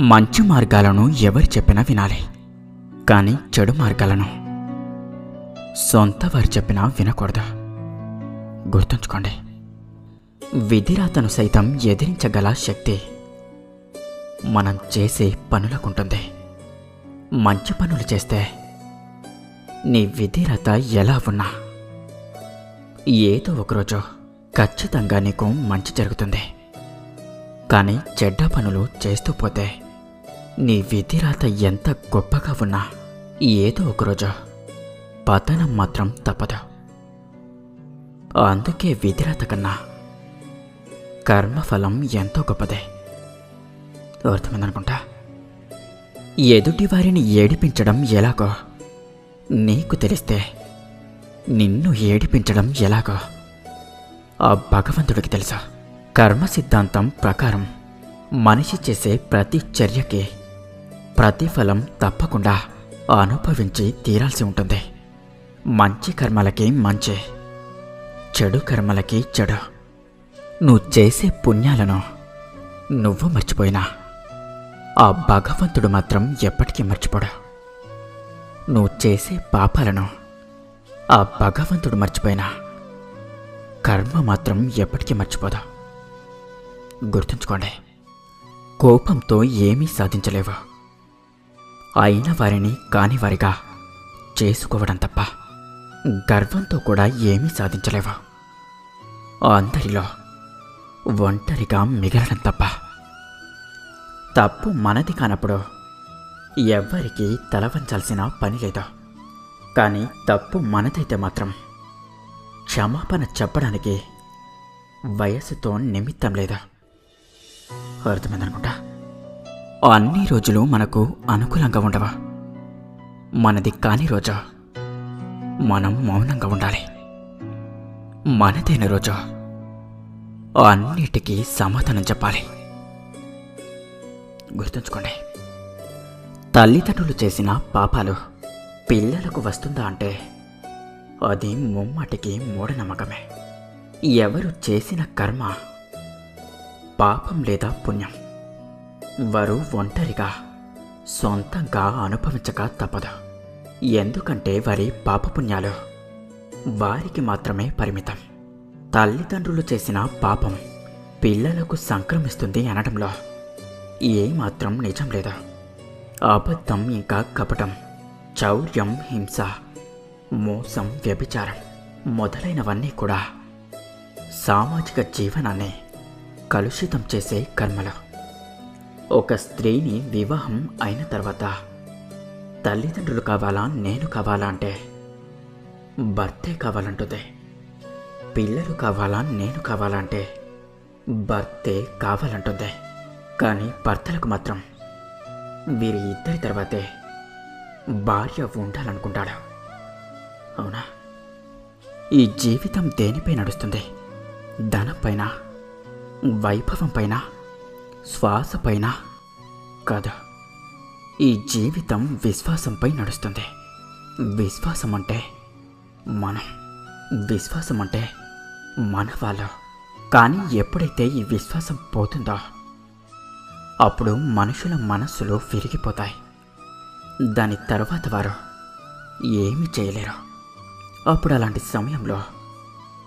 మంచి మార్గాలను ఎవరు చెప్పినా వినాలి కానీ చెడు మార్గాలను సొంత వారు చెప్పినా వినకూడదు. గుర్తుంచుకోండి విధిరాతను సైతం ఎదిరించగల శక్తి మనం చేసే పనులకుంటుంది. మంచి పనులు చేస్తే నీ విధిరత ఎలా ఉన్నా ఏదో ఒకరోజు ఖచ్చితంగా నీకు మంచి జరుగుతుంది. కానీ చెడ్డ పనులు చేస్తూ పోతే నీ విధిరాత ఎంత గొప్పగా ఉన్నా ఏదో ఒకరోజు పతనం మాత్రం తప్పదు. అందుకే విధిరాత కన్నా కర్మఫలం ఎంతో గొప్పదే. అర్థమైందనుకుంటా? ఎదుటి వారిని ఏడిపించడం ఎలాగో నీకు తెలిస్తే నిన్ను ఏడిపించడం ఎలాగో ఆ భగవంతుడికి తెలుసా? కర్మ సిద్ధాంతం ప్రకారం మనిషి చేసే ప్రతి చర్యకి ప్రతిఫలం తప్పకుండా అనుభవించి తీరాల్సి ఉంటుంది. మంచి కర్మలకి మంచి చెడు కర్మలకి చెడు. నువ్వు చేసే పుణ్యాలను నువ్వు మర్చిపోయినా. ఆ భగవంతుడు మాత్రం ఎప్పటికీ మర్చిపోడు. నువ్వు చేసే పాపాలను ఆ భగవంతుడు మర్చిపోయినా. కర్మ మాత్రం ఎప్పటికీ మర్చిపోదు. గుర్తుంచుకోండి కోపంతో ఏమీ సాధించలేవు. అయిన వారిని కాని వారిగా చేసుకోవడం తప్ప గర్వంతో కూడా ఏమీ సాధించలేవు. అందరిలో ఒంటరిగా మిగలడం తప్ప తప్పు మనది కానప్పుడు ఎవ్వరికీ తలవంచాల్సిన పని లేదు. కానీ తప్పు మనదైతే మాత్రం క్షమాపణ చెప్పడానికి వయసుతో నిమిత్తం లేదా. అర్థమైందనుకుంటా? అన్ని రోజులు మనకు అనుకూలంగా ఉండవా? మనది కాని రోజా? మనం మౌనంగా ఉండాలి. మనదైన రోజా? అన్నిటికీ సమాధానం చెప్పాలి. గుర్తుంచుకోండి. తల్లిదండ్రులు చేసిన పాపాలు పిల్లలకు వస్తుందా అంటే అది ముమ్మటికి మూఢనమ్మకమే. ఎవరు చేసిన కర్మ పాపం లేదా పుణ్యం? వారు ఒంటరిగా సొంతంగా అనుభవించక తప్పదు. ఎందుకంటే వారి పాపపుణ్యాలు వారికి మాత్రమే పరిమితం. తల్లిదండ్రులు చేసిన పాపం పిల్లలకు సంక్రమిస్తుంది అనడంలో ఏమాత్రం నిజం లేదు. అబద్ధం ఇంకా కపటం చౌర్యం హింస మోసం వ్యభిచారం మొదలైనవన్నీ కూడా సామాజిక జీవనాన్ని కలుషితం చేసే కర్మలు. ఒక స్త్రీని వివాహం అయిన తర్వాత తల్లిదండ్రులు కావాలా నేను కావాలా అంటే? భర్తే కావాలంటుంది. పిల్లలు కావాలా నేను కావాలంటే భర్తే కావాలంటుంది. కానీ భర్తలకు మాత్రం వీరి ఇద్దరి తర్వాతే భార్య ఉండాలనుకుంటాడు. అవునా? ఈ జీవితం దేనిపై నడుస్తుంది? ధనంపైన వైభవం పైన? శ్వాస పైన కాదు. ఈ జీవితం విశ్వాసంపై నడుస్తుంది. విశ్వాసం అంటే మనం. విశ్వాసం అంటే మన వాళ్ళు. కానీ ఎప్పుడైతే ఈ విశ్వాసం పోతుందో అప్పుడు మనుషుల మనస్సులు విరిగిపోతాయి. దాని తర్వాత వారు ఏమి చేయలేరు. అప్పుడు అలాంటి సమయంలో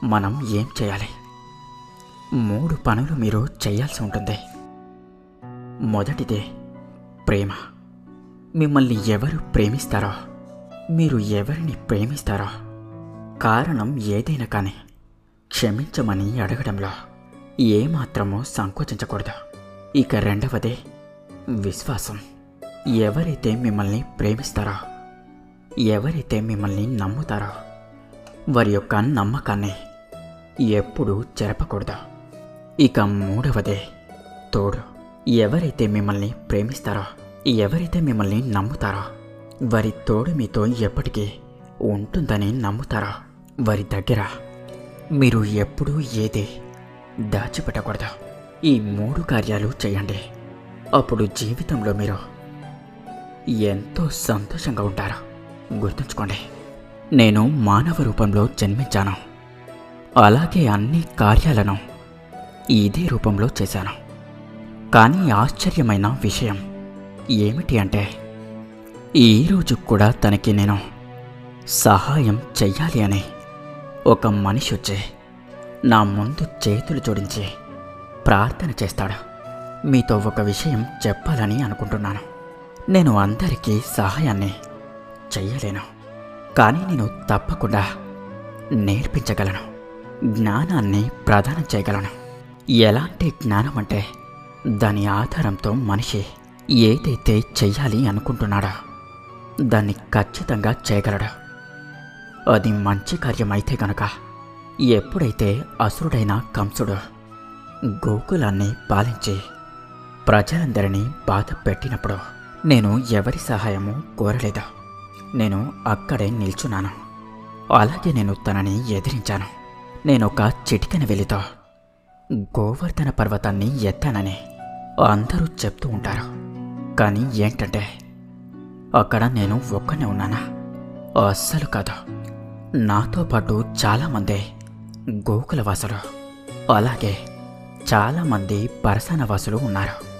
మనం ఏం చేయాలి? మూడు పనులు మీరు చేయాల్సి ఉంటుంది. మొదటిదే ప్రేమ. మిమ్మల్ని ఎవరు ప్రేమిస్తారో మీరు ఎవరిని ప్రేమిస్తారో కారణం ఏదైనా కానీ క్షమించమని అడగడంలో ఏమాత్రమూ సంకోచించకూడదు. ఇక రెండవదే విశ్వాసం. ఎవరైతే మిమ్మల్ని ప్రేమిస్తారో ఎవరైతే మిమ్మల్ని నమ్ముతారో వారి యొక్క నమ్మకాన్ని ఎప్పుడూ చెరపకూడదు. ఇక మూడవదే తోడు. ఎవరైతే మిమ్మల్ని ప్రేమిస్తారో ఎవరైతే మిమ్మల్ని నమ్ముతారో వారి తోడు మీతో ఎప్పటికీ ఉంటుందని నమ్ముతారో వారి దగ్గర మీరు ఎప్పుడూ ఏది దాచిపెట్టకూడదు. ఈ మూడు కార్యాలు చేయండి. అప్పుడు జీవితంలో మీరు ఎంతో సంతోషంగా ఉంటారు. గుర్తుంచుకోండి నేను మానవ రూపంలో జన్మించాను. అలాగే అన్ని కార్యాలను ఇదే రూపంలో చేశాను. కానీ ఆశ్చర్యమైన విషయం ఏమిటి అంటే ఈరోజు కూడా తనకి నేను సహాయం చెయ్యాలి అని ఒక మనిషి వచ్చి నా ముందు చేతులు జోడించి ప్రార్థన చేస్తాడు. మీతో ఒక విషయం చెప్పాలని అనుకుంటున్నాను. నేను అందరికీ సహాయాన్ని చెయ్యలేను. కానీ నేను తప్పకుండా నేర్పించగలను. జ్ఞానాన్ని ప్రదానం చేయగలను. ఎలాంటి జ్ఞానం అంటే దాని ఆధారంతో మనిషి ఏదైతే చెయ్యాలి అనుకుంటున్నాడా దాన్ని ఖచ్చితంగా చేయగలడా. అది మంచి కార్యమైతే గనక ఎప్పుడైతే అసురుడైన కంసుడు గోకులాన్ని పాలించి ప్రజలందరినీ బాధ పెట్టినప్పుడు నేను ఎవరి సహాయము కోరలేదు. నేను అక్కడే నిల్చున్నాను. అలాగే నేను తనని ఎదిరించాను. నేను ఒక చిటికెన వెలితో గోవర్ధన పర్వతాన్ని ఎత్తానని అందరూ చెప్తూ ఉంటారు. కానీ ఏంటంటే అక్కడ నేను ఒక్కనే ఉన్నానా? అస్సలు కాదు. నాతో పాటు చాలామంది గోకుల వాసులు అలాగే చాలామంది పరసన వాసులు ఉన్నారు.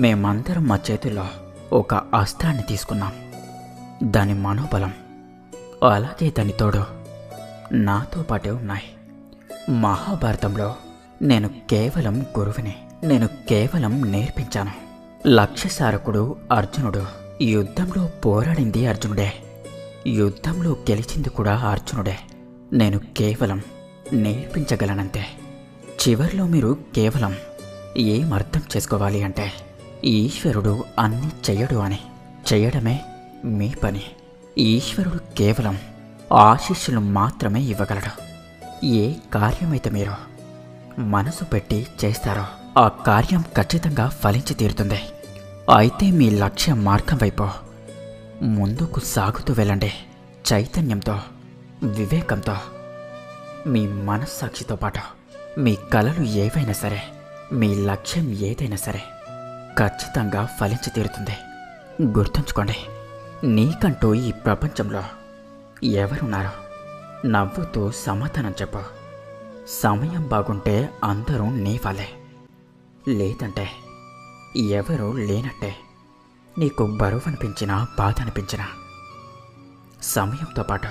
మేమందరం మా చేతిలో ఒక అస్త్రాన్ని తీసుకున్నాం. దాని మనోబలం అలాగే దాని తోడు నాతో పాటే ఉన్నాయి. మహాభారతంలో నేను కేవలం గురువుని. నేను కేవలం నేర్పించాను. లక్ష్యసారకుడు అర్జునుడు. యుద్ధంలో పోరాడింది అర్జునుడే. యుద్ధంలో గెలిచింది కూడా అర్జునుడే. నేను కేవలం నేర్పించగలనంతే. చివర్లో మీరు కేవలం ఏం అర్థం చేసుకోవాలి అంటే ఈశ్వరుడు అన్నీ చెయ్యడు అని. చెయ్యడమే మీ పని. ఈశ్వరుడు కేవలం ఆశీస్సులు మాత్రమే ఇవ్వగలడు. ఏ కార్యమైతే మీరు మనసు పెట్టి చేస్తారో ఆ కార్యం ఖచ్చితంగా ఫలించి తీరుతుంది. అయితే మీ లక్ష్య మార్గం వైపు ముందుకు సాగుతూ వెళ్ళండి. చైతన్యంతో వివేకంతో మీ మనస్సాక్షితో పాటు మీ కళలు ఏవైనా సరే మీ లక్ష్యం ఏదైనా సరే ఖచ్చితంగా ఫలించి తీరుతుంది. గుర్తుంచుకోండి నీకంటూ ఈ ప్రపంచంలో ఎవరున్నారు నవ్వుతూ సమాధానం చెప్పు. సమయం బాగుంటే అందరూ నీ వాళ్ళే. లేదంటే ఎవరూ లేనట్టే. నీకు బరువు అనిపించినా బాధ అనిపించినా సమయంతో పాటు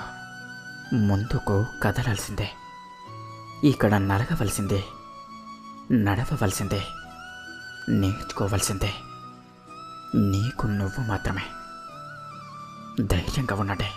ముందుకు కదలాల్సిందే. ఇక్కడ నలగవలసిందే. నడవవలసిందే. నేర్చుకోవలసిందే. నీకు నువ్వు మాత్రమే. ధైర్యంగా ఉన్నట్టే.